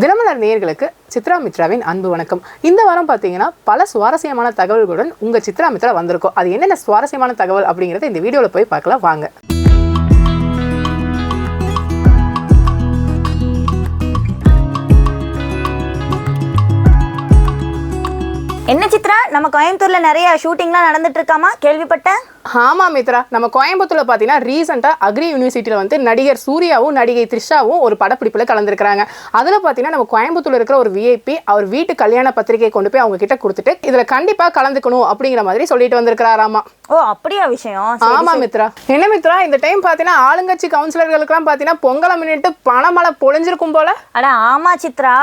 தினமலர் நேயர்களுக்கு சித்ரா மித்ராவின் அன்பு வணக்கம். இந்த வாரம் பார்த்தீங்கன்னா பல சுவாரஸ்யமான தகவல்களுடன் உங்கள் சித்ரா மித்ரா அது என்னென்ன சுவாரஸ்யமான தகவல் அப்படிங்கிறத இந்த வீடியோவில் போய் பார்க்கலாம். வாங்க. என்ன சித்ரா நம்ம கோயம்புத்தூர்ல நிறைய ஷூட்டிங்லாம் நடந்துட்டு இருக்காமா கேள்விப்பட்டேன். ஆமா மித்ரா. நம்ம கோயம்புத்தூர்ல பார்த்தீங்கன்னா ரீசெண்டாக அக்ரி யூனிவர்சிட்டியில் வந்து நடிகர் சூர்யாவும் நடிகை த்ரிஷாவும் ஒரு படப்பிடிப்பில் கலந்துருக்காங்க அதில் பார்த்தீங்கன்னா நம்ம கோயம்புத்தூர்ல இருக்கிற ஒரு விஐபி அவர் வீட்டு கல்யாண பத்திரிகையை கொண்டு போய் அவங்க கிட்ட கொடுத்துட்டு இதில் கண்டிப்பாக கலந்துக்கணும் அப்படிங்கிற மாதிரி சொல்லிட்டு வந்திருக்கிறாராமா. ஓ அப்படியா விஷயம்? ஆமா மித்ரா. என்ன மித்ரா இந்த டைம் பாத்தீங்கன்னா ஆளுங்கட்சி கவுன்சிலர்களுக்கெல்லாம் பாத்தீங்கன்னா பொங்கலை முன்னிட்டு பணமழை பொழிஞ்சிருக்கும் போல. அட ஆமா சித்ரா.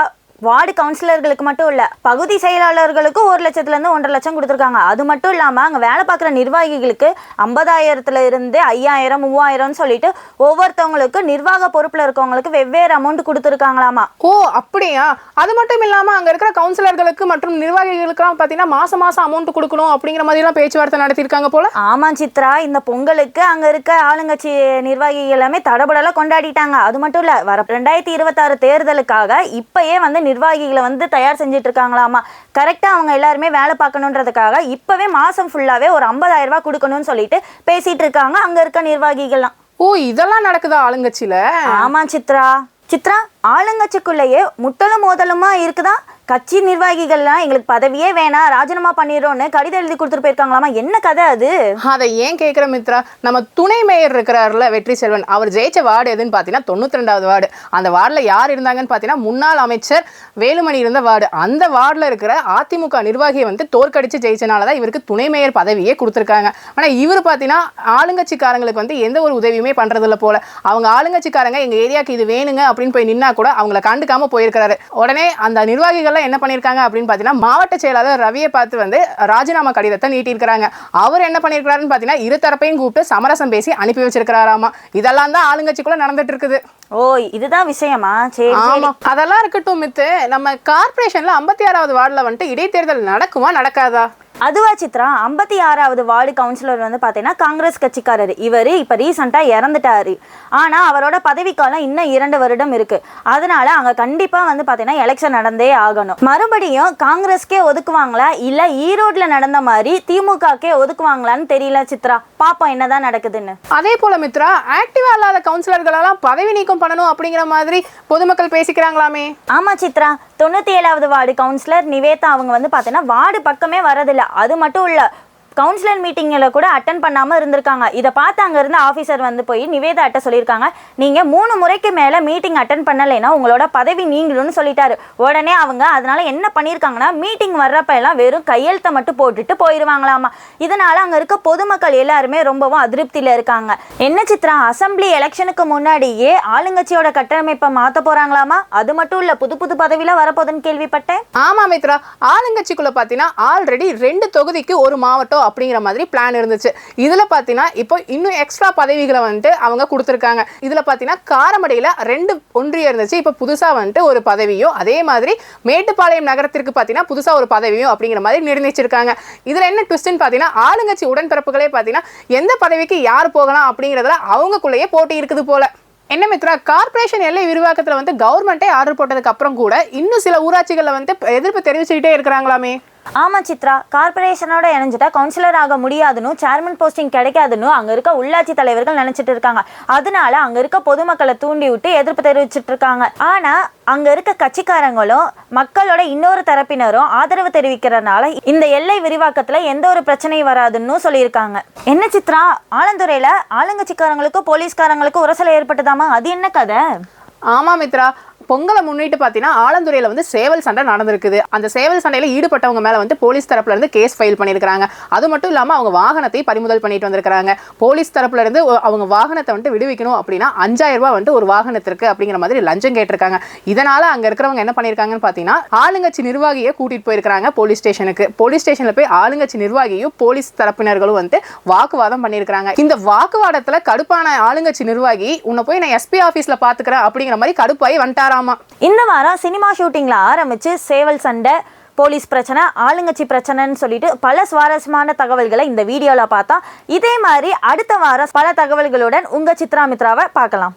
வார்டு கவுன்சிலர்களுக்கு மட்டும் இல்ல பகுதி செயலாளர்களுக்கு ஒரு லட்சத்துல இருந்து ஒன்றரை லட்சம் கொடுத்துருக்காங்க. அது மட்டும் இல்லாம அங்க வேலை பார்க்குற நிர்வாகிகளுக்கு ஐம்பதாயிரத்துல இருந்து ஐயாயிரம் மூவாயிரம்னு சொல்லிட்டு ஒவ்வொருத்தவங்களுக்கு நிர்வாக பொறுப்புல இருக்கவங்களுக்கு வெவ்வேறு அமௌண்ட் கொடுத்துருக்காங்களாமா? ஓ அப்படியா? அது மட்டும் இல்லாம அங்க இருக்கிற கவுன்சிலர்களுக்கு மற்றும் நிர்வாகிகளுக்கெல்லாம் பாத்தீங்கன்னா மாசம் மாசம் அமௌண்ட் கொடுக்கணும் அப்படிங்கிற மாதிரி எல்லாம் பேச்சுவார்த்தை நடத்திருக்காங்க போல. ஆமா சித்ரா இந்த பொங்கலுக்கு அங்க இருக்க ஆளுங்கட்சி நிர்வாகிகள் எல்லாமே தடபுடலாம் கொண்டாடிட்டாங்க. அது மட்டும் இல்ல வர ரெண்டாயிரத்தி இருபத்தாறு தேர்தலுக்காக இப்பயே வந்து நிர்வாகிகளை வந்து தயார் செஞ்சுட்டு இருக்காங்களாமா கரெக்டா அவங்க எல்லாருமே வேலை பார்க்கணுன்றதுக்காக இப்பவே மாசம் ஃபுல்லாவே ஒரு 50000 ரூபாய் கொடுக்கணும்னு சொல்லிட்டு பேசிட்டு இருக்காங்க அங்க இருக்க நிர்வாகிகள்லாம். ஓ இதெல்லாம் நடக்குதா ஆளுங்கட்சியில? ஆமா சித்ரா. சித்ரா ஆளுங்கட்சிக்குள்ளேயே முட்டலும் மோதலுமா இருக்குதா? கட்சி நிர்வாகிகள்லாம் எங்களுக்கு பதவியே வேணாம் ராஜினாமா பண்ணிடுறோம்னு கடிதம் எழுதி கொடுத்துட்டு போயிருக்காங்களாமா? என்ன கதை அது? அதை ஏன் கேட்குற மித்ரா? நம்ம துணை மேயர் இருக்கிறாருல வெற்றி செல்வன். அவர் ஜெயிச்ச வார்டு எதுன்னு பார்த்தீங்கன்னா தொண்ணூத்தி ரெண்டாவது வார்டு. அந்த வார்டில் யார் இருந்தாங்கன்னு பார்த்தீங்கன்னா முன்னாள் அமைச்சர் வேலுமணி இருந்த வார்டு. அந்த வார்டில் இருக்கிற அதிமுக நிர்வாகியை வந்து தோற்கடிச்சு ஜெயிச்சனால தான் இவருக்கு துணை மேயர் பதவியே கொடுத்துருக்காங்க. ஆனால் இவர் பார்த்தீங்கன்னா ஆளுங்கட்சிக்காரங்களுக்கு வந்து எந்த ஒரு உதவியுமே பண்ணுறதில்ல போல. அவங்க ஆளுங்கட்சிக்காரங்க எங்கள் ஏரியாவுக்கு இது வேணுங்க அப்படின்னு போய் நின்னா கூட அவங்கள கண்டுக்காமல் போயிருக்கிறாரு. உடனே அந்த என்ன பண்ணியிருக்காங்க அப்படின்னு பார்த்தீங்கன்னா மாவட்ட செயலாளர் ரவியை பார்த்து வந்து ராஜினாமா கடிதத்தை நீட்டியிருக்கிறாங்க. அவர் என்ன பண்ணியிருக்கிறாருன்னு பார்த்தீங்கன்னா இரு தரப்பையும் கூப்பிட்டு சமரசம் பேசி அனுப்பி வச்சிருக்கிறாராமா. இதெல்லாம் தான் ஆளுங்கட்சிக்குள்ள நடந்துட்டு இருக்குது ஓ இதுதான் விஷயமா? சரி ஆமா. அதெல்லாம் இருக்கட்டும் மித்து நம்ம கார்ப்பரேஷன்ல ஐம்பத்தி ஆறாவது வார்டுல வந்துட்டு இடைத்தேர்தல் நடக்குமா நடக்காதா? அதுவா சித்ரா ஐம்பத்தி ஆறாவது வார்டு கவுன்சிலர் வந்து பார்த்தீங்கன்னா காங்கிரஸ் கட்சிக்காரர். இவர் இப்போ ரீசெண்டாக இறந்துட்டாரு. ஆனால் அவரோட பதவிக்காலம் இன்னும் இரண்டு வருடம் இருக்கு. அதனால அங்கே கண்டிப்பாக வந்து பார்த்தீங்கன்னா எலெக்ஷன் நடந்தே ஆகணும். மறுபடியும் காங்கிரஸ்க்கே ஒதுக்குவாங்களா? இல்லை ஈரோட்டில் நடந்த மாதிரி திமுகக்கே ஒதுக்குவாங்களான்னு தெரியல சித்ரா. பாப்போம் என்னதான் நடக்குதுன்னு. அதே போல மித்ரா ஆக்டிவா இல்லாத கவுன்சிலர்களெல்லாம் பதவி நீக்கம் பண்ணணும் அப்படிங்கிற மாதிரி பொதுமக்கள் பேசிக்கிறாங்களாமே? ஆமா சித்ரா. தொண்ணூற்றி ஏழாவது வார்டு கவுன்சிலர் நிவேதா அவங்க வந்து பார்த்தீங்கன்னா வார்டு பக்கமே வரதில்லை அது மட்டும் இல்லை கவுன்சிலர் மீட்டிங்கில் கூட அட்டன் பண்ணாமல் இருந்திருக்காங்க. இதை பார்த்து அங்கே இருந்த ஆஃபீஸர் வந்து போய் நிவேதா அட்ட சொல்லியிருக்காங்க. நீங்கள் மூணு முறைக்கு மேலே மீட்டிங் அட்டன் பண்ணலைன்னா உங்களோட பதவி நீங்களும்னு சொல்லிட்டாரு. உடனே அவங்க அதனால என்ன பண்ணியிருக்காங்கன்னா மீட்டிங் வர்றப்ப எல்லாம் வெறும் கையெழுத்தை மட்டும் போட்டுட்டு போயிடுவாங்களாமா இதனால் அங்கே இருக்க பொதுமக்கள் எல்லாருமே ரொம்பவும் அதிருப்தியில் இருக்காங்க. என்ன சித்ரா அசெம்பிளி எலெக்ஷனுக்கு முன்னாடியே ஆளுங்கட்சியோட கட்டமைப்பை மாற்ற போகிறாங்களாமா அது மட்டும் இல்லை புது புது பதவியில் வரப்போகுதுன்னு கேள்விப்பட்டேன். ஆமா மித்ரா ஆளுங்கட்சிக்குள்ளே பார்த்தீங்கன்னா ஆல்ரெடி ரெண்டு தொகுதிக்கு ஒரு மாவட்டம் அப்படிங்கிற மாதிரி பிளான் இருந்துச்சு. இதில் பார்த்தீங்கன்னா இப்போ இன்னும் எக்ஸ்ட்ரா பதவிகளை வந்துட்டு அவங்க கொடுத்துருக்காங்க. இதில் பார்த்தீங்கன்னா காரமடையில் ரெண்டு ஒன்றியம் இருந்துச்சு. இப்போ புதுசாக வந்துட்டு ஒரு பதவியும் அதே மாதிரி மேட்டுப்பாளையம் நகரத்திற்கு பார்த்தீங்கன்னா புதுசாக ஒரு பதவியும் அப்படிங்கிற மாதிரி நிர்ணயிச்சிருக்காங்க. இதில் என்ன ட்விஸ்ட்னு பார்த்தீங்கன்னா ஆளுங்கட்சி உடன்பிறப்புகளே பார்த்தீங்கன்னா எந்த பதவிக்கு யார் போகலாம் அப்படிங்கிறதுல அவங்களுக்குள்ளேயே போட்டி இருக்குது போல. என்ன மித்ரா கார்ப்பரேஷன் எல்லை விரிவாக்கத்தில் வந்து கவர்மெண்ட்டே ஆர்டர் போட்டதுக்கு அப்புறம் கூட இன்னும் சில ஊராட்சிகளில் வந்து எதிர்ப்பு தெரிவிச்சுக்கிட்டே இருக்கிறாங்களாமே? ஆமாம் சித்ரா கார்பரேஷனோட இணைஞ்சிட்டா கவுன்சிலர் ஆக முடியாதுன்னு சேர்மன் போஸ்டிங் கிடைக்காதுன்னு அங்கே இருக்க உள்ளாட்சி தலைவர்கள் நினச்சிட்டு இருக்காங்க. அதனால அங்கே இருக்க பொதுமக்களை தூண்டி விட்டு எதிர்ப்பு தெரிவிச்சிட்டு இருக்காங்க. ஆனால் அங்கே இருக்க கட்சிக்காரங்களும் மக்களோட இன்னொரு தரப்பினரும் ஆதரவு தெரிவிக்கிறதுனால இந்த எல்லை விரிவாக்கத்தில் எந்த ஒரு பிரச்சனையும் வராதுன்னு சொல்லியிருக்காங்க. என்ன சித்ரா ஆலந்துறையில் ஆளுங்கட்சிக்காரங்களுக்கும் போலீஸ்காரங்களுக்கும் உரசலை ஏற்பட்டதாமா? அது என்ன கதை? ஆமாம் மித்ரா பொங்கலை முன்னிட்டு பார்த்தீங்கன்னா ஆலந்துறையில் வந்து சேவல் சண்டை நடந்திருக்குது. அந்த சேவல் சண்டையில் ஈடுபட்டவங்க மேலே வந்து போலீஸ் தரப்புல இருந்து கேஸ் ஃபைல் பண்ணியிருக்காங்க அது மட்டும் இல்லாமல் அவங்க வாகனத்தை பறிமுதல் பண்ணிட்டு வந்திருக்கிறாங்க. போலீஸ் தரப்புல இருந்து அவங்க வாகனத்தை வந்துட்டு விடுவிக்கணும் அப்படின்னா அஞ்சாயிரம் ரூபாய் வந்துட்டு ஒரு வாகனத்திற்கு அப்படிங்கிற மாதிரி லஞ்சம் கேட்டிருக்காங்க. இதனால அங்க இருக்கிறவங்க என்ன பண்ணியிருக்காங்கன்னு பார்த்தீங்கன்னா ஆளுங்கட்சி நிர்வாகியை கூட்டிட்டு போயிருக்காங்க போலீஸ் ஸ்டேஷனுக்கு. போலீஸ் ஸ்டேஷன்ல போய் ஆளுங்கட்சி நிர்வாகியும் போலீஸ் தரப்பினர்களும் வந்து வாக்குவாதம் பண்ணியிருக்காங்க இந்த வாக்குவாதத்துல கடுப்பான ஆளுங்கட்சி நிர்வாகி உன்னை போய் நான் எஸ்பி ஆஃபீஸில் பாத்துக்கிறேன் அப்படிங்கிற மாதிரி கடுப்பாயி வந்துட்டாராம். ஆமாம் இந்த வாரம் சினிமா ஷூட்டிங்கில் ஆரம்பித்து சேவல் சண்டை போலீஸ் பிரச்சனை ஆளுங்கட்சி பிரச்சனைன்னு சொல்லிட்டு பல சுவாரஸ்யமான தகவல்களை இந்த வீடியோவில் பார்த்தா இதே மாதிரி அடுத்த வாரம் பல தகவல்களுடன் உங்கள் சித்ரா மித்ராவை பார்க்கலாம்.